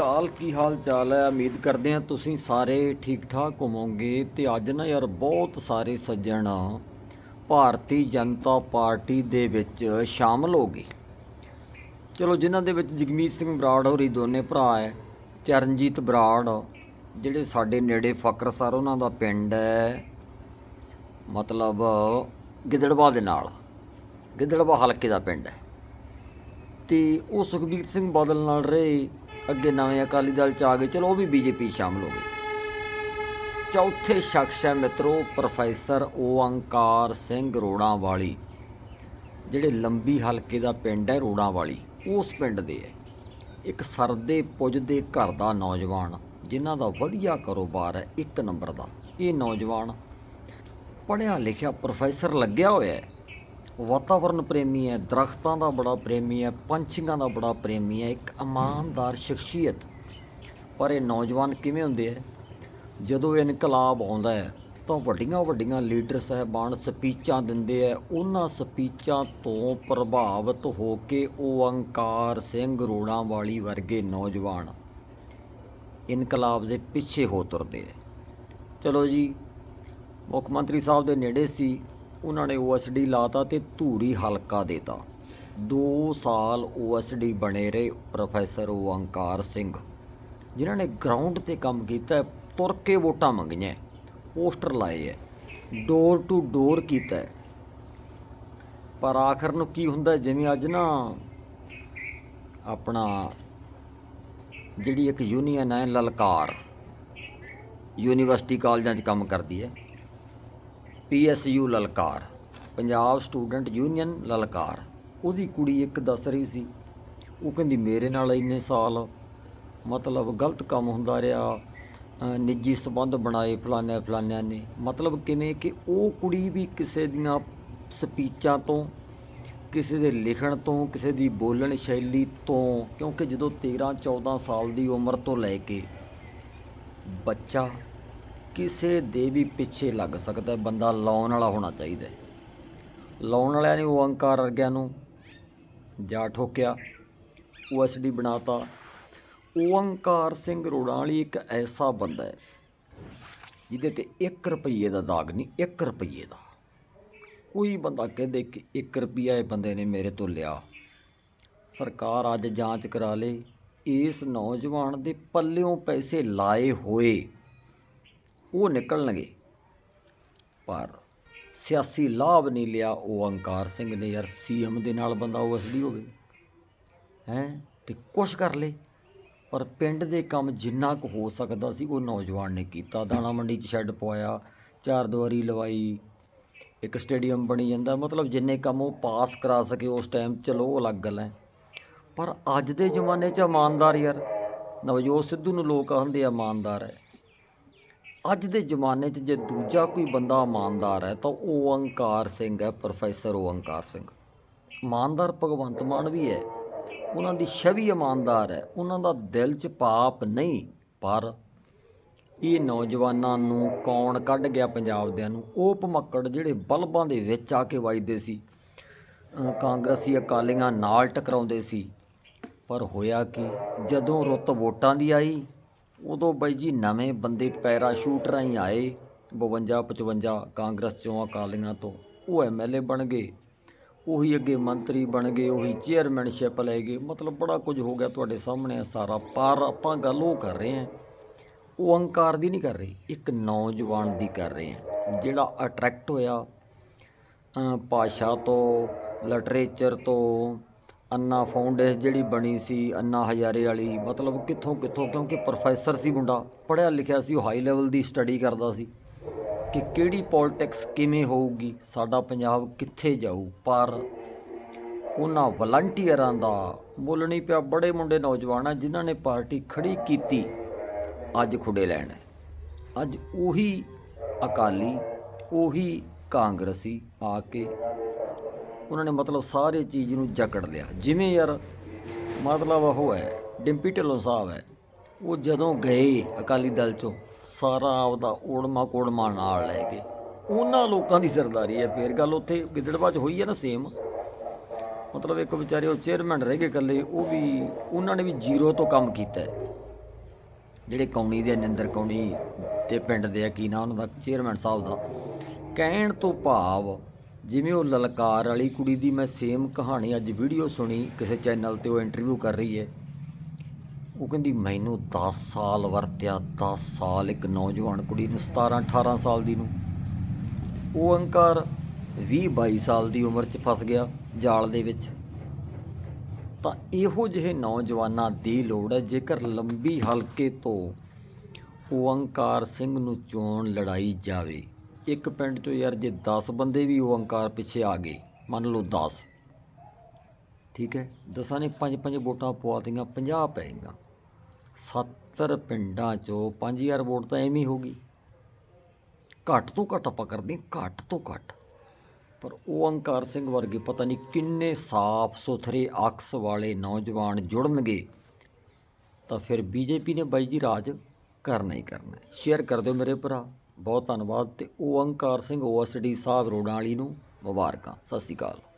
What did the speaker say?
ਅਕਾਲ ਕੀ ਹਾਲ ਚਾਲ ਹੈ? ਉਮੀਦ ਕਰਦੇ ਹਾਂ ਤੁਸੀਂ ਸਾਰੇ ਠੀਕ ਠਾਕ ਹੋਵੋਗੇ ਤੇ ਅੱਜ ਨਾ ਯਾਰ ਬਹੁਤ ਸਾਰੇ ਸੱਜਣ ਭਾਰਤੀ ਜਨਤਾ ਪਾਰਟੀ ਦੇ ਵਿੱਚ ਸ਼ਾਮਲ ਹੋ ਗਏ। ਚਲੋ, ਜਿਨ੍ਹਾਂ ਦੇ ਵਿੱਚ ਜਗਮੀਤ ਸਿੰਘ ਬਰਾੜ ਹੋਰੀ ਦੋਨੇ ਭਰਾ ਹੈ, ਚਰਨਜੀਤ ਬਰਾੜ, ਜਿਹੜੇ ਸਾਡੇ ਨੇੜੇ ਫਕਰਸਰ ਉਹਨਾਂ ਦਾ ਪਿੰਡ ਹੈ, ਮਤਲਬ ਗਿੱਦੜਵਾ ਦੇ ਨਾਲ, ਗਿੱਦੜਵਾ ਹਲਕੇ ਦਾ ਪਿੰਡ ਹੈ। ਤੇ ਉਹ ਸੁਖਬੀਰ ਸਿੰਘ ਬਾਦਲ ਨਾਲ ਰਹੇ ਅੱਗੇ ਨਵੇਂ ਅਕਾਲੀ ਦਲ ਚ ਆ ਗਏ, ਚਲੋ ਉਹ ਵੀ ਬੀਜੇਪੀ ਸ਼ਾਮਲ ਹੋ ਗਏ। ਚੌਥੇ ਸ਼ਖਸ ਹੈ ਮਿੱਤਰੋ, ਪ੍ਰੋਫੈਸਰ ਓੰਕਾਰ ਸਿੰਘ ਰੋੜਾਂ ਵਾਲੀ ਜਿਹੜੇ ਲੰਬੀ ਹਲਕੇ ਦਾ ਪਿੰਡ ਹੈ ਰੋੜਾਂ ਵਾਲੀ ਉਸ ਪਿੰਡ ਦੇ ਹੈ। ਇੱਕ ਸਰਦੇ ਪੁੱਜਦੇ ਘਰ ਦਾ ਨੌਜਵਾਨ, ਜਿਨ੍ਹਾਂ ਦਾ ਵਧੀਆ ਕਾਰੋਬਾਰ ਹੈ, ਇੱਕ ਨੰਬਰ ਦਾ। ਇਹ ਨੌਜਵਾਨ ਪੜ੍ਹਿਆ ਲਿਖਿਆ ਪ੍ਰੋਫੈਸਰ ਲੱਗਿਆ ਹੋਇਆ ਹੈ। ਵਾਤਾਵਰਨ ਪ੍ਰੇਮੀ ਹੈ, ਦਰਖਤਾਂ ਦਾ ਬੜਾ ਪ੍ਰੇਮੀ ਹੈ, ਪੰਛੀਆਂ ਦਾ ਬੜਾ ਪ੍ਰੇਮੀ ਹੈ, ਇੱਕ ਇਮਾਨਦਾਰ ਸ਼ਖਸੀਅਤ। ਪਰ ਇਹ ਨੌਜਵਾਨ ਕਿਵੇਂ ਹੁੰਦੇ ਹੈ ਜਦੋਂ ਇਨਕਲਾਬ ਆਉਂਦਾ ਹੈ, ਤਾਂ ਵੱਡੀਆਂ ਵੱਡੀਆਂ ਲੀਡਰ ਸਹਿਬਾਨ ਸਪੀਚਾਂ ਦਿੰਦੇ ਹੈ ਉਹਨਾਂ ਸਪੀਚਾਂ ਤੋਂ ਪ੍ਰਭਾਵਿਤ ਹੋ ਕੇ ਉਹ ਅੰਕਾਰ ਸਿੰਘ ਰੋੜਾਂ ਵਾਲੀ ਵਰਗੇ ਨੌਜਵਾਨ ਇਨਕਲਾਬ ਦੇ ਪਿੱਛੇ ਹੋ ਤੁਰਦੇ ਹੈ ਚਲੋ ਜੀ, ਮੁੱਖ ਮੰਤਰੀ ਸਾਹਿਬ ਦੇ ਨੇੜੇ ਸੀ। ਉਹਨਾਂ ਨੇ ਓਐਸਡੀ ਲਾਤਾ ਤੇ ਧੂਰੀ ਹਲਕਾ ਦੇਤਾ। 2 ਸਾਲ ਓਐਸਡੀ ਬਣੇ ਰਹੇ ਪ੍ਰੋਫੈਸਰ ਓੰਕਾਰ ਸਿੰਘ, ਜਿਨ੍ਹਾਂ ਨੇ ਗਰਾਊਂਡ ਤੇ ਕੰਮ ਕੀਤਾ ਤੁਰ ਕੇ ਵੋਟਾਂ ਮੰਗੀਆਂ ਪੋਸਟਰ ਲਾਏ ਹੈ ਡੋਰ ਟੂ ਡੋਰ ਕੀਤਾ ਪਰ ਆਖਰ ਨੂੰ ਕੀ ਹੁੰਦਾ ਜਿਵੇਂ ਅੱਜ ਨਾ ਆਪਣਾ ਜਿਹੜੀ ਇੱਕ ਯੂਨੀਅਨ ਹੈ, ਲਲਕਾਰ ਯੂਨੀਵਰਸਿਟੀ ਕਾਲਜਾਂ 'ਚ ਕੰਮ ਕਰਦੀ ਹੈ। PSU Lalkaar, Punjab student union Lalkaar. ਉਹਦੀ ਕੁੜੀ ਇੱਕ ਦੱਸ ਰਹੀ ਸੀ। ਉਹ ਕਹਿੰਦੀ, ਮੇਰੇ ਨਾਲ ਇੰਨੇ ਸਾਲ ਮਤਲਬ ਗਲਤ ਕੰਮ ਹੁੰਦਾ ਰਿਹਾ। ਨਿੱਜੀ ਸਬੰਧ ਬਣਾਏ ਫਲਾਨਿਆਂ ਫਲਾਨਿਆਂ ਨੇ। ਮਤਲਬ ਕਿਵੇਂ ਕਿ ਉਹ ਕੁੜੀ ਵੀ ਕਿਸੇ ਦੀਆਂ ਸਪੀਚਾਂ ਤੋਂ, ਕਿਸੇ ਦੇ ਲਿਖਣ ਤੋਂ, ਕਿਸੇ ਦੀ ਬੋਲਣ ਸ਼ੈਲੀ ਤੋਂ, ਕਿਉਂਕਿ ਜਦੋਂ 13 14 ਸਾਲ ਦੀ ਉਮਰ ਤੋਂ ਲੈ ਕੇ ਬੱਚਾ ਕਿਸੇ ਦੇ ਵੀ ਪਿੱਛੇ ਲੱਗ ਸਕਦਾ ਬੰਦਾ ਲਾਉਣ ਵਾਲਾ ਹੋਣਾ ਚਾਹੀਦਾ ਲਾਉਣ ਵਾਲਿਆਂ ਨੇ ਓੰਕਾਰ ਅਰਗਿਆਂ ਨੂੰ ਜਾ ਠੋਕਿਆ ਓਐਸਡੀ ਬਣਾਤਾ। ਓੰਕਾਰ ਸਿੰਘ ਰੋੜਾਂ ਵਾਲੀ ਇੱਕ ਐਸਾ ਬੰਦਾ ਹੈ, ਜਿਹਦੇ ਤੇ 1 ਰੁਪਏ ਦਾ ਦਾਗ ਨਹੀਂ 1 ਰੁਪਏ ਦਾ। ਕੋਈ ਬੰਦਾ ਕਹਦੇ ਕਿ 1 ਰੁਪਿਆ ਇਹ ਬੰਦੇ ਨੇ ਮੇਰੇ ਤੋਂ ਲਿਆ। ਸਰਕਾਰ ਅੱਜ ਜਾਂਚ ਕਰਾ ਲੇ, ਇਸ ਨੌਜਵਾਨ ਦੇ ਪੱਲਿਓਂ ਪੈਸੇ ਲਾਏ ਹੋਏ। ਉਹ ਨਿਕਲਣਗੇ। ਪਰ ਸਿਆਸੀ ਲਾਭ ਨਹੀਂ ਲਿਆ ਉਹ ਅੰਕਾਰ ਸਿੰਘ ਨੇ ਯਾਰ। ਸੀਐਮ ਦੇ ਨਾਲ ਬੰਦਾ ਓਐਸਡੀ ਹੋਵੇ, ਹੈ, ਤੇ ਕੁਛ ਕਰ ਲੇ। ਪਰ ਪਿੰਡ ਦੇ ਕੰਮ ਜਿੰਨਾ ਕੁ ਹੋ ਸਕਦਾ ਸੀ ਉਹ ਨੌਜਵਾਨ ਨੇ ਕੀਤਾ। ਦਾਣਾ ਮੰਡੀ 'ਚ ਸ਼ੈੱਡ ਪਵਾਇਆ, ਚਾਰ ਦੀਵਾਰੀ ਲਵਾਈ, ਇੱਕ ਸਟੇਡੀਅਮ ਬਣੀ ਜਾਂਦਾ। ਮਤਲਬ ਜਿੰਨੇ ਕੰਮ ਉਹ ਪਾਸ ਕਰਾ ਸਕੇ ਉਸ ਟਾਈਮ ਚਲੋ ਉਹ ਅਲੱਗ ਗੱਲ ਹੈ। ਪਰ ਅੱਜ ਦੇ ਜ਼ਮਾਨੇ 'ਚ ਇਮਾਨਦਾਰ ਯਾਰ। ਨਵਜੋਤ ਸਿੱਧੂ ਨੂੰ ਲੋਕ ਕਹਿੰਦੇ ਆ ਇਮਾਨਦਾਰ ਹੈ। ਅੱਜ ਦੇ ਜ਼ਮਾਨੇ 'ਚ ਜੇ ਦੂਜਾ ਕੋਈ ਬੰਦਾ ਇਮਾਨਦਾਰ ਹੈ ਤਾਂ ਉਹ ਓੰਕਾਰ ਸਿੰਘ ਹੈ, ਪ੍ਰੋਫੈਸਰ ਓੰਕਾਰ ਸਿੰਘ। ਇਮਾਨਦਾਰ ਭਗਵੰਤ ਮਾਨ ਵੀ ਹੈ। ਉਹਨਾਂ ਦੀ ਛਵੀ ਇਮਾਨਦਾਰ ਹੈ। ਉਹਨਾਂ ਦਾ ਦਿਲ 'ਚ ਪਾਪ ਨਹੀਂ, ਪਰ ਇਹ ਨੌਜਵਾਨਾਂ ਨੂੰ ਕੌਣ ਕੱਢ ਗਿਆ ਪੰਜਾਬ ਦਿਆਂ ਨੂੰ? ਉਹ ਭਮੱਕੜ ਜਿਹੜੇ ਬਲਬਾਂ ਦੇ ਵਿੱਚ ਆ ਕੇ ਵੱਜਦੇ ਸੀ। ਕਾਂਗਰਸੀ ਅਕਾਲੀਆਂ ਨਾਲ ਟਕਰਾਉਂਦੇ ਸੀ। ਪਰ ਹੋਇਆ ਕਿ? ਜਦੋਂ ਰੁੱਤ ਵੋਟਾਂ ਦੀ ਆਈ ਉਦੋਂ ਬਾਈ ਜੀ ਨਵੇਂ ਬੰਦੇ ਪੈਰਾਸ਼ੂਟ ਰਾਹੀਂ ਆਏ 52 55 ਕਾਂਗਰਸ ਚੋਂ ਅਕਾਲੀਆਂ ਤੋਂ। ਉਹ ਐਮਐਲਏ ਬਣ ਗਏ। ਉਹੀ ਅੱਗੇ ਮੰਤਰੀ ਬਣ ਗਏ, ਉਹੀ ਚੇਅਰਮੈਨਸ਼ਿਪ ਲੈ ਗਏ। ਮਤਲਬ ਬੜਾ ਕੁਝ ਹੋ ਗਿਆ ਤੁਹਾਡੇ ਸਾਹਮਣੇ ਸਾਰਾ। ਪਰ ਆਪਾਂ ਗੱਲ ਉਹ ਕਰ ਰਹੇ ਹਾਂ। ਉਹ ਅਹੰਕਾਰ ਦੀ ਨਹੀਂ ਕਰ ਰਹੇ, ਇੱਕ ਨੌਜਵਾਨ ਦੀ ਕਰ ਰਹੇ ਹਾਂ, ਜਿਹੜਾ ਅਟਰੈਕਟ ਹੋਇਆ। ਭਾਸ਼ਾ ਤੋਂ ਲਿਟਰੇਚਰ ਤੋਂ ਅੰਨਾ ਫਾਊਂਡੇਸ਼ਨ ਜਿਹੜੀ ਬਣੀ ਸੀ, ਅੰਨਾ ਹਜ਼ਾਰੇ ਵਾਲੀ, ਮਤਲਬ ਕਿੱਥੋਂ ਕਿੱਥੋਂ, ਕਿਉਂਕਿ ਪ੍ਰੋਫੈਸਰ ਸੀ ਮੁੰਡਾ, ਪੜ੍ਹਿਆ ਲਿਖਿਆ ਸੀ, ਉਹ ਹਾਈ ਲੈਵਲ ਦੀ ਸਟੱਡੀ ਕਰਦਾ ਸੀ। ਕਿ ਕਿਹੜੀ ਪੋਲਿਟਿਕਸ ਕਿਵੇਂ ਹੋਊਗੀ, ਸਾਡਾ ਪੰਜਾਬ ਕਿੱਥੇ ਜਾਊ? ਪਰ ਉਹਨਾਂ ਵਲੰਟੀਅਰਾਂ ਦਾ ਮੁੱਲ ਨਹੀਂ ਪਿਆ, ਬੜੇ ਮੁੰਡੇ ਨੌਜਵਾਨ ਆ, ਜਿਨ੍ਹਾਂ ਨੇ ਪਾਰਟੀ ਖੜੀ ਕੀਤੀ, ਅੱਜ ਖੁੱਡੇ ਲੈਣ ਅੱਜ ਉਹੀ ਅਕਾਲੀ, ਉਹੀ ਕਾਂਗਰਸੀ ਆ ਕੇ ਉਹਨਾਂ ਨੇ ਮਤਲਬ ਸਾਰੇ ਚੀਜ਼ ਨੂੰ ਜਕੜ ਲਿਆ। ਜਿਵੇਂ ਯਾਰ ਮਤਲਬ ਉਹ ਹੈ, ਡਿੰਪੀ ਢਿੱਲੋਂ ਸਾਹਿਬ ਹੈ, ਉਹ ਜਦੋਂ ਗਏ ਅਕਾਲੀ ਦਲ ਚੋਂ, ਸਾਰਾ ਆਪਦਾ ਓੜਮਾ ਕੋੜਮਾ ਨਾਲ ਲੈ ਕੇ ਉਹਨਾਂ ਲੋਕਾਂ ਦੀ ਸਰਦਾਰੀ ਹੈ। ਫੇਰ ਗੱਲ ਉੱਥੇ ਗਿੱਦੜਵਾ 'ਚ ਹੋਈ ਹੈ ਨਾ ਸੇਮ ਮਤਲਬ ਇੱਕ ਵਿਚਾਰੇ ਉਹ ਚੇਅਰਮੈਨ ਰਹਿ ਗਏ ਇਕੱਲੇ, ਉਹ ਵੀ ਉਹਨਾਂ ਨੇ ਵੀ ਜ਼ੀਰੋ ਤੋਂ ਕੰਮ ਕੀਤਾ ਹੈ। ਜਿਹੜੇ ਕੌਣੀ ਦੇ, ਨਿੰਦਰ ਕੌਣੀ ਤੇ ਪਿੰਡ ਦੇ ਆ, ਕੀ ਨਾ ਉਹਨਾਂ ਦਾ ਚੇਅਰਮੈਨ ਸਾਹਿਬ ਦਾ। ਕਹਿਣ ਤੋਂ ਭਾਵ ਜਿਵੇਂ ਉਹ ਲਲਕਾਰ ਵਾਲੀ ਕੁੜੀ ਦੀ ਮੈਂ ਸੇਮ ਕਹਾਣੀ ਅੱਜ ਵੀਡੀਓ ਸੁਣੀ, ਕਿਸੇ ਚੈਨਲ ਤੇ ਉਹ ਇੰਟਰਵਿਊ ਕਰ ਰਹੀ ਹੈ। ਉਹ ਕਹਿੰਦੀ, ਮੈਨੂੰ 10 ਸਾਲ ਵਰਤਿਆ 10 ਸਾਲ ਇੱਕ ਨੌਜਵਾਨ ਕੁੜੀ ਨੂੰ 17 18 ਸਾਲ ਦੀ ਨੂੰ। ਉਹ ਅੰਕਾਰ 20 22 ਸਾਲ ਦੀ ਉਮਰ 'ਚ ਫਸ ਗਿਆ ਜਾਲ ਦੇ ਵਿੱਚ। ਤਾਂ ਇਹੋ ਜਿਹੇ ਨੌਜਵਾਨਾਂ ਦੀ ਲੋੜ ਹੈ, ਜੇਕਰ ਲੰਬੀ ਹਲਕੇ ਤੋਂ ਓੰਕਾਰ ਸਿੰਘ ਨੂੰ ਚੋਣ ਲੜਾਈ ਜਾਵੇ। ਇੱਕ ਪਿੰਡ 'ਚੋਂ ਯਾਰ ਜੇ 10 ਬੰਦੇ ਵੀ ਉਹ ਅੰਕਾਰ ਪਿੱਛੇ ਆ ਗਏ, ਮੰਨ ਲਓ 10 ਠੀਕ ਹੈ? ਦਸਾਂ ਨੇ ਪੰਜ ਪੰਜ ਵੋਟਾਂ ਪਵਾਤੀਆਂ 50 ਪੈਗੀਆਂ 70 ਪਿੰਡਾਂ 'ਚੋਂ 5000 ਵੋਟ ਤਾਂ ਐਵੇਂ ਹੀ ਗਈ। ਘੱਟ ਤੋਂ ਘੱਟ ਆਪਾਂ ਕਰਦੇ ਘੱਟ ਤੋਂ ਘੱਟ। ਪਰ ਉਹ ਅੰਕਾਰ ਸਿੰਘ ਵਰਗੇ ਪਤਾ ਨਹੀਂ ਕਿੰਨੇ ਸਾਫ਼ ਸੁਥਰੇ ਅਕਸ ਵਾਲੇ ਨੌਜਵਾਨ ਜੁੜਨਗੇ। ਤਾਂ ਫਿਰ ਬੀਜੇਪੀ ਨੇ ਬਾਈ ਜੀ ਰਾਜ ਕਰਨਾ ਹੀ ਕਰਨਾ ਸ਼ੇਅਰ ਕਰ ਦਿਓ ਮੇਰੇ ਭਰਾ। ਬਹੁਤ ਧੰਨਵਾਦ ਤੇ ਓੰਕਾਰ ਸਿੰਘ ਓਐਸਡੀ ਸਾਹਿਬ ਰੋਡਾਂ ਵਾਲੀ ਨੂੰ ਮੁਬਾਰਕਾਂ। ਸਤਿ ਸ਼੍ਰੀ ਅਕਾਲ।